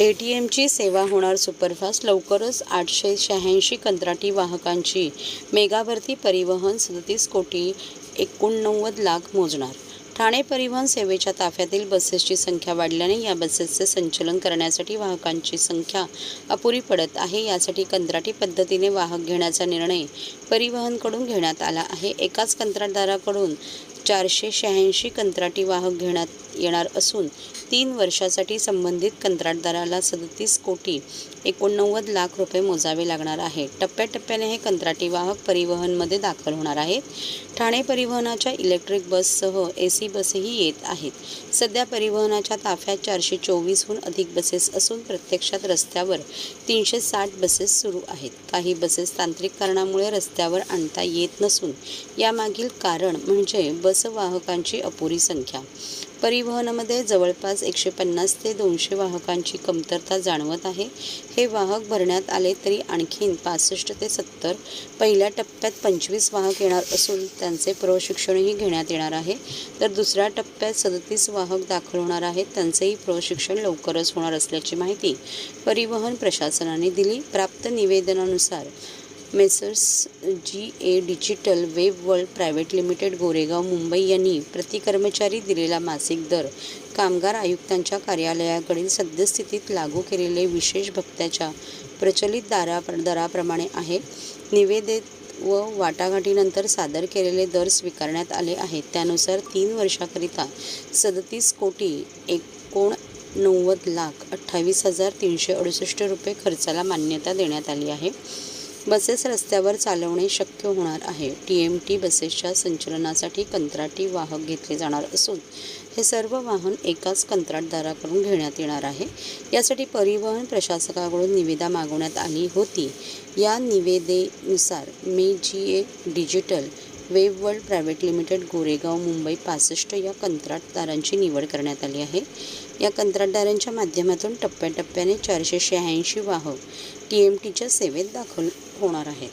A T एमची सेवा होणार superfast लवकरच आठशे शहाऐंशी कंत्राटी वाहकांची. मेगाभरती परिवहन सदतीस कोटी एकोणनव्वद लाख मोजणार. ठाणे परिवहन सेवेच्या ताफ्यातील बसेसची संख्या वाढल्याने या बसेसचे संचलन करण्यासाठी वाहकांची संख्या अपुरी पडत आहे. यासाठी कंत्राटी पद्धतीने वाहक घेण्याचा निर्णय परिवहनकडून घेण्यात आला आहे. एकाच कंत्राटदाराकडून चारशे शहाऐंशी कंत्राटी वाहक घेण्यात येणार असून तीन वर्षासाठी संबंधित कंत्राटदाराला सदतीस कोटी एकोणनव्वद लाख रुपये मोजावे लागणार आहे. टप्प्याटप्प्याने हे कंत्राटी वाहक परिवहनमध्ये दाखल होणार आहेत. ठाणे परिवहनाच्या इलेक्ट्रिक बससह ए सी बसही येत आहेत. सध्या परिवहनाच्या ताफ्यात चारशे चोवीसहून अधिक बसेस असून प्रत्यक्षात रस्त्यावर तीनशे साठ बसेस सुरू आहेत. काही बसेस तांत्रिक कारणामुळे रस्त्यावर आणता येत नसून यामागील कारण म्हणजे बसवाहकांची अपुरी संख्या. परिवहनामध्ये जवळपास एकशे पन्नास ते दोनशे वाहकांची कमतरता जाणवत आहे. हे वाहक भरण्यात आले तरी आणखीन पासष्ट ते सत्तर पहिल्या टप्प्यात पंचवीस वाहक येणार असून त्यांचे प्रशिक्षणही घेण्यात येणार आहे. तर दुसऱ्या टप्प्यात सदतीस वाहक दाखल होणार आहेत. त्यांचेही प्रशिक्षण लवकरच होणार असल्याची माहिती परिवहन प्रशासनाने दिली. प्राप्त निवेदनानुसार Messrs G A digital web world private limited Goregaon Mumbai यांनी प्रति कर्मचारी दिलेला मासिक दर कामगार आयुक्तांच्या कार्यालयाकडील सद्यस्थितीत लागू केलेले विशेष भत्त्याच्या प्रचलित दारा दराप्रमाणे आहे. निवेदित व वाटाघाटीनंतर सादर केलेले दर स्वीकारण्यात आले आहेत. त्यानुसार तीन वर्षाकरिता सदतीस कोटी एकोणनव्वद लाख अठ्ठावीस हजार तीनशे अडुसष्ट रुपये खर्चाला मान्यता देण्यात आली आहे. बसेस रस्त्यावर चालवणे शक्य होणार आहे. टी एम टी बसेसच्या संचलनासाठी कंत्राटी वाहक घेतले जाणार असून हे सर्व वाहन एकाच कंत्राटदाराकडून घेण्यात येणार आहे. यासाठी परिवहन प्रशासकाकडून निविदा मागवण्यात आली होती. या निवेदेनुसार मे G A digital web world private limited Goregaon Mumbai पासष्ट या कंत्राटदारांची निवड करण्यात आली आहे. या कंत्राटदारांच्या माध्यमातून टप्प्याटप्प्याने चारशे शहाऐंशी वाहक टी एम टीच्या सेवेत दाखल होणार आहेत.